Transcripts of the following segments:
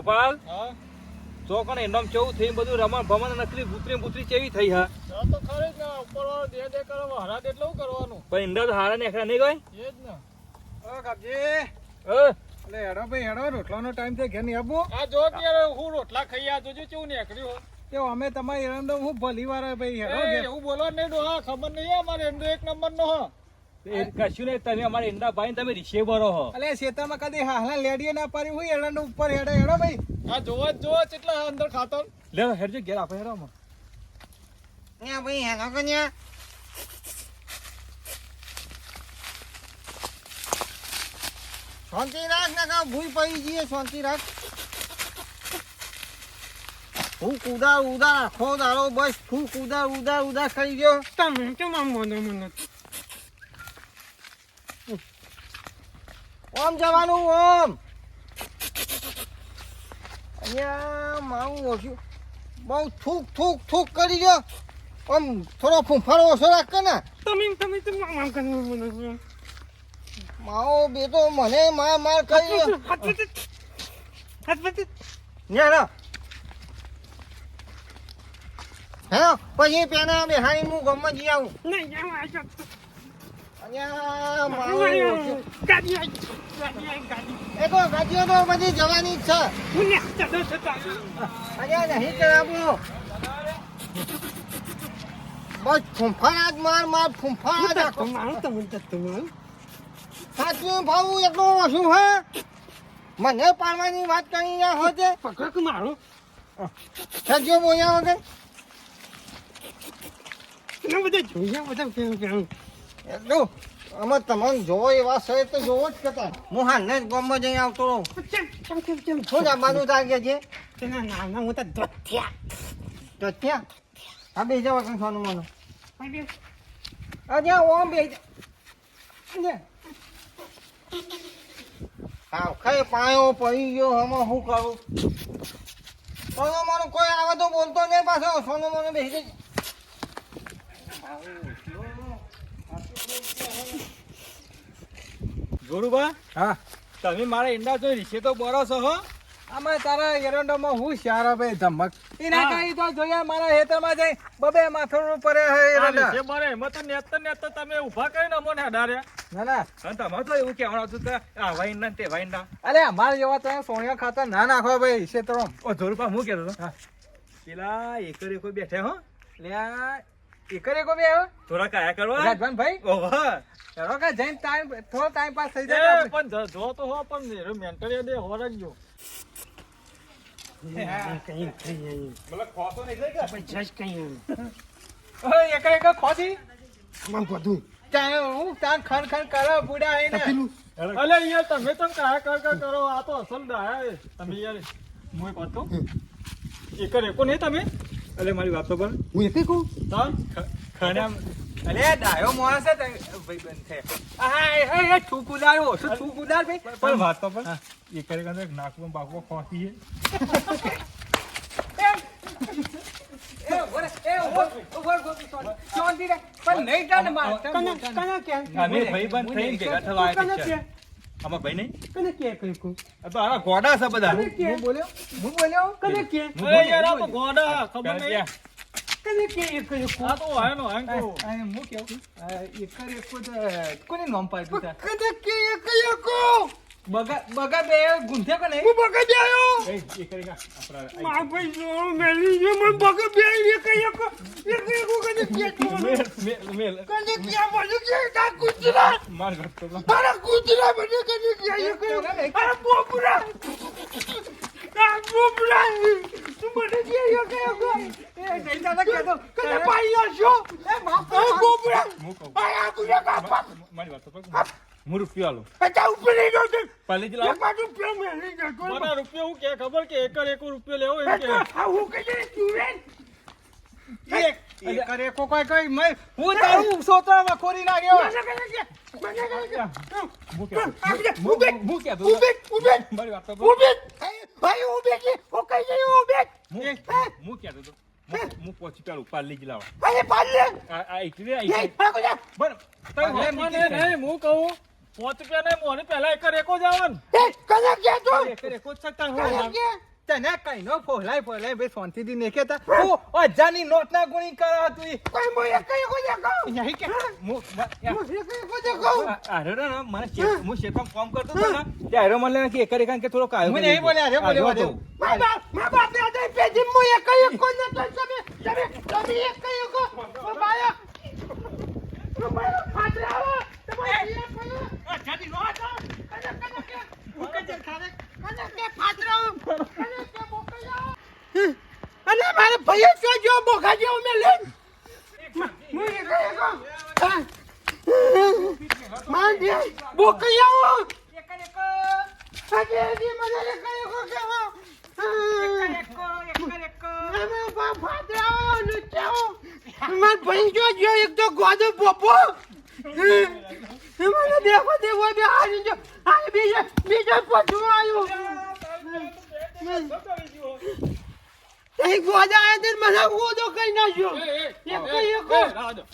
ગોપાલ? હા? જો કોણ એમ કેવું થયું બધું રમણ ભમણ નકલી ભૂતરી ભૂતરી કેવી થઈ હા? તો ખરી જ ને ઉપરવાળો દે દે કરો હરા દે એટલું કરવાનું? પણ ઇન્દ્ર તો હારા નેખરા નહીં ગઈ એ જ ને. ઓ કાપજી. ઓ. એટલે હેડો ભાઈ હેડો રોટલાનો ટાઈમ છે ઘેર નહીં આપવો આ જો ત્યારે હું રોટલા ખાઈ આ જોજો કેવું હો? તે અમે તમારી એરંડો હું ભલી વાર ભાઈ હેડો. એવું બોલવા નહીં ડોહા ખબર નહીં અમારે એમનો એક નંબર નો હો. કશું નહીં તમે અમારે ઈંડા ભાઈ તમે રીશે બરો હો. અલે ખેતરમાં કદી હાહલા લેડીએ ના પાડી હું એરંડો ઉપર હેડો હેડો ભાઈ. આ જોવા જોવો કેટલા અંદર ખાતર લે હેડજો ઘેર આપણે હેડો આમાં. ત્યાં ભાઈ હેડો કે ત્યાં શાંતિ રાખ ના કા ભૂઈ પડી જઈએ શાંતિ રાખ. હું કુદા ઉદા આખો દાડો બસ હું કુદા ઉદા ઉદા ખાઈ ગયો તમે કેમ આમ મને મને? ઓમ જવાનું ઓમ. અહીંયા માવું ઓછું. બહુ થૂક થૂક થૂક કરી ગયો આમ થોડો ફૂંફારો ઓછો રાખ ને. તમે તમે તમે આમ આમ કરો મને મારો બેટો મને માર માર કરી ના હે પછી પેના બેહાડી હું ગમમાં જઈ આવું. નહીં બધી જવાની જ છે ને નહીં કરાવો બસ ફૂંફાણા જ માર માર ફૂંફાણા જ આખો. તમારું તમે તો તમારું સાચું ભાવું એટલું ઓછું હે મને પાડવાની વાત કરી રહ્યા હોતે પકડ મારો સજ્જો બોલ્યા વગર ને બધા જોયા બધા એટલું અમે તમને જોવો એવા છે તો જોવો જ કરતા હું હાલને જ ગામમાં જઈ આવતો રહું. શું જમવાનું છે? તેના નાના દોત્યા તો ત્યાં આ બે જવા કંઈ ખાવાનું મને. અરે ઓમ બે હા ખાઈ પાયો પડી ગયો હમણાં શું કરું? સોનું મને કોઈ આવે તો બોલતો નહીં પાછો. સોનું મને બેસી જઈ હા. તમે મારા ઈંડા જોઈ રીશે તો બરો છો હો. આમાં તારા એરંડોમાં હું શારા ભાઈ ધમક. એના હા. તો જોયા મારા હેતરમાં જઈ બબે માથોડું પડે હે એરંડા. જે મારે એમાં તો નેત નેત તમે ઊભા કરીને અમોને અડાડ્યા ના ના. અને તમારે તો એવું કહેવાનું હતું કે આ વાઈન ને તે ના. અરે અમારે જેવા તો સોનિયા ખાતા ના નાખો ભાઈ ક્ષેત્રો ઓ જોરુબા હું કહેતો હતો? હા. પેલા એકર એકો બેઠે હો. લ્યા એકરે કો બે આવ્યો થોડા કાયા કરવા? રાજભાન ભાઈ? ઓહો. કે જઈને ટાઈમ થોડો ટાઈમ પાસ થઈ જાય પણ જો તો હો પણ મેન્ટરી દે હો રાખજો. તમે તો કાયા કર કર કરો આ તો અસલ તમે યાર હું એક વાત કહું? એકર એકો નહીં તમે? અલે મારી વાત તો પર હું એકે કહું? હા ખાના અરે ડાયો માણસ છે તે ભાઈ બંધ છે. આ હે હે ઠુકુદાર ઓ શું ઠુકુદાર ભાઈ? પણ વાત તો પર એકર એક અંદર નાકમાં બાકવો ખોસી છે. એ ઓરે એ ઓર ઓર ગોપી સોરી શાંતિ રે પણ નહીં જાને માર કને કને કે અમે ભાઈબંધ થઈને ભેગા થવા કને આવ્યા કે છે. આમાં ભાઈ નહીં? કને કે કઈ આ તો આના ગોડા છે બધા. કને કે? હું બોલ્યો? હું બોલ્યો? કને કે? અરે યાર આ તો ગોડા ખબર નહીં? કને કે એક એક આ તો હોય નો હોય આ હું કેવું એક એકર એક કો કોને નામ પાડ્યું કને કે એક એક બગા બગા બે ગુંથે કે નહીં? હું બગડ આયો? એ એકર એક આપણા માર ભાઈ જો મેલી જે મને બગડ બે એક એક એક એક કને કે તો મેલ મેલ કને કે બાજુ કે તા કુતરા? માર ઘર તો મારા કુતરા મને કને કે એક આ બોબરા! આ બોબરા! તું મને કે એક એક એ જઈ જાને કે તો કને પાઈ આશો? એ બાપ બોબરા! આ કુતરા કાપા મારી વાત તો હું રૂપિયો આલો. ઉપર લઈ જાવ તે પાલી જલા એક બાજુ પેલો મેલી જતો મારા રૂપિયો હું કે ખબર કે એકર એક રૂપિયો લેવો એમ કે. આ હું કહી દે એક એકર એક કોઈ કોઈ મે હું તારું સોતરામાં ખોરી નાખ્યો. મને કહે મને કહે કે હું. કે આપણે હું ઉભે હું કે ઉભે ઉભે મારી વાત તો પર ભાઈ કે કહી દે તો? પહોંચી પેલું પાલી જ લાવા પાલી આ બરાબર હું કહું પાંચ રૂપિયા નહીં મોને પહેલા એક રેકો જ આવે ને એ કને કે તો એક રેકો કને હોય કે તને કઈ નો ફોલાય ફોલાય ભાઈ નેકે તા ઓ અજાની નોટ ના ગુણી કરા તું કઈ મો એક કઈ કોઈ દેખો નહીં કે મો મો એક કઈ કોઈ દેખો અરે રે ને મને શેત- હું શેતમાં કામ કરતો હતો ને ત્યારે મને કે એક રેકા કે થોડો કાયો મને એ બોલે અરે બોલે આવ્યો મા બાપ મા બાપ ને આદે પેજી એક કઈ કોઈ ન તો તમે તમે તમે એક કઈ કો બાયા બાયા ફાટરે આવો તમે અને મારે ભાઈ જો જો બોખા જેવો મે લે મોય કઈ કો માર દે. બોકયા આવો. આજે આજે મને લે કઈ કો કેવો. મારા ભાઈ જો એક તો ગોદો પોપો. મને દેખો દેખો બે હારી જો આ બીજો બીજો પોટો આવ્યો એક ગોદા આયા તે મને ગોદો કરી નાખ્યો. એક એક દો.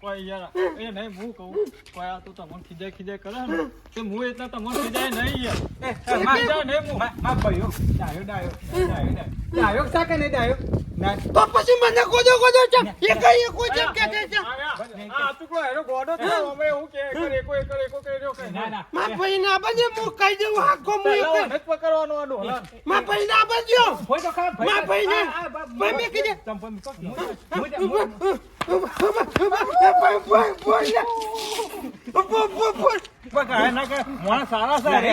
કોઈ યાર એ નહીં હું કહું. કોઈ આ તો તમને ખીજાય ખીજાય કરે ને. તે હું એટલા તમને ખીજાય નહીં યાર. એ, ખીજાય નહીં હું. મા- ભાઈઓ, ડાયો, ડાયો, ડાયો, ડાયો. સાકે નહીં ડાયો? ના. તો પછી મને કોજો કોજો એ એક એક ચમ કે કે છે આ ટુકડો હેરો ગોડો થયો અમે હું કે એક એકો એક એકો કર્યો કે ના, ના. માં ભાઈ ના બજે હું કહી દઉં હાકો હું પેલા એક જ પકડવાનો આનો. માં ભાઈ ના બજ્યો તો ભાઈ. મા ભાઈ ને. ભાઈ મેં કીધું. ચંપલ મૂકો. હું- સારા અરે,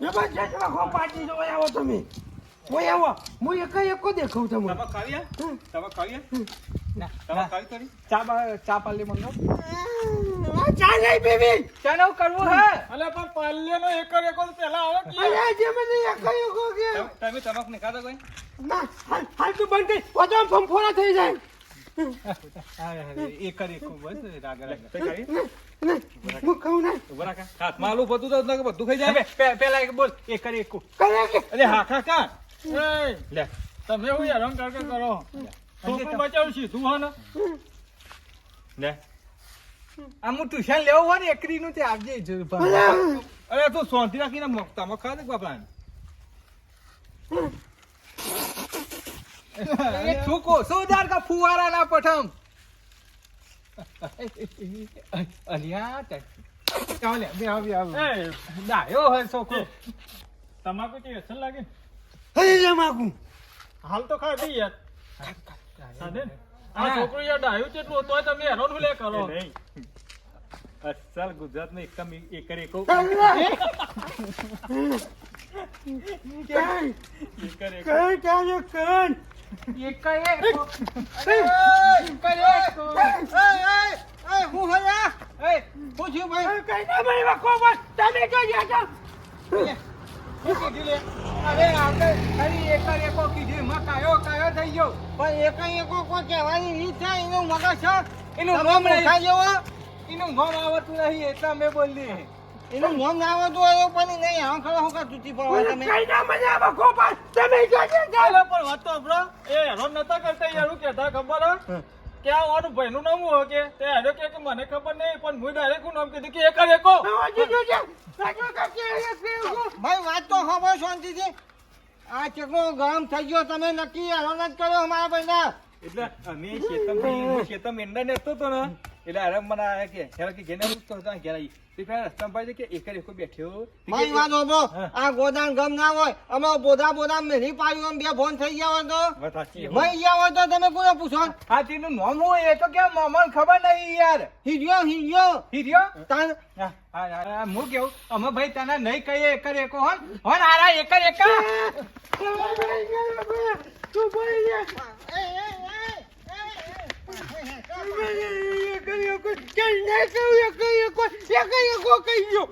હવે હું કાયો કરતો. હું કાયો તો કર- એ નહીં, પણ યાર આઈને તો કરાતું છે. આ હેરો પેલા હું કહે. આ ડાયો, ડાયો નહીં તો, ડાયો નહીં તો. આ, આ હેરો તો ના. મને- હું બોલ્યો, હું બોલ્યો. એ હવા તો બોલ. કોઈ એટલા બોલે યાર એ ચેતના બોલે ખબર હે? એકર એકો દેખાવ તમે તમે ખાવી તમે ખાવી તમે ખાવી કરી? ચા ચા પાલી મંગાવો. ચા નહીં બેબી ચા નું કરવું હે અલે પણ પાલ્યનો એકર એકો તો પેલા આવે કે અરે આજે મને એક એકો કે તમે તમાક નહીં ખાતા કોઈ ના હાલ હાલ તું બંધ ફંફોડા થઈ જાય એક એક તે ખાઈ જાય પેલા એક બોલ એક કરી એક તમે હું હેરાન કરકે કરો છોકરું બચાવું ટ્યુશન લેવું હોય ને એકરી નું તે આપજે અરે, તું સોંધી રાખીને મોકતા મખા દે બાપા એ થૂકો સોદાર કા ફુવારા ના પઠમ. અલિયા તે ચાલે બે આવી આવી. એ. ડાયો હે છોકરો. તમાકુ થી અસર લાગે? હજી જમાકું હાલ તો ખાધી યાર. ખાધે ને? આ છોકરો યાર ડાયો કેટલો તોય તમે હેરાન ભલે લે કરો? અસલ ગુજરાતમાં એકમ એકર એકો એકર એકો કઈ કઈ એકો હું હું કઈ? એનું નામ આવતું નહીં એટલા મેં બોલી એનું નામ ના આવતું હોય પણ નહીં આમ ખરો હું કા તૂટી પડવા તમે? કઈ ના મને આવે ગોપાલ તમે જો ગયા? પણ વાત તો આપણો એ હેરો નતા કરતા યાર હું કહેતા ખબર હે? કે આ મારું ભાઈનું નામ હું કે તે હેરો કે કે મને ખબર નહીં પણ હું ડાયરેક્ટ હું નામ કીધું કે એકર એકો. છો જો છે. અહીંયા ભાઈ વાત તો શાંતિ શાંતિથી. આ ચકનો ગરમ થઈ ગયો તમે નક્કી હેરાન જ કર્યો અમારા ભાઈના. એટલે અમે શેતમ શેતમ એંડા નેતો તો ને એટલે આરામ મને આયા કે હેરા કે ઘેને ઉઠતો હતો ઘેર કે કે- વાત. આ ગોદાન ગમ ના હોય અમે બોધા બોધા મેલી પાડ્યું આમ બે ફોન થઈ ગયા હોય તો ગયા હોય તમે કોને પૂછો આ તેનું નામ હોય એ તો કેમ મામાને ખબર નહીં યાર હિરિયો હિરિયો હીર્યો તાન હા, કેવું અમે ભાઈ તને નહીં કહીએ એકર એકો હોન હોન હારા એકર એક તું જા એ, એ, એ, એ, એ, કહ્યું એક એક એક એક કહી ગયો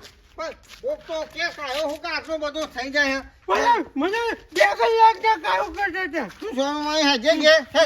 તો કે કાયો હું કે આટલું બધું થઈ જાય? મને બે કલાક કાયો કરતા હતા તું જોવા હાજે હે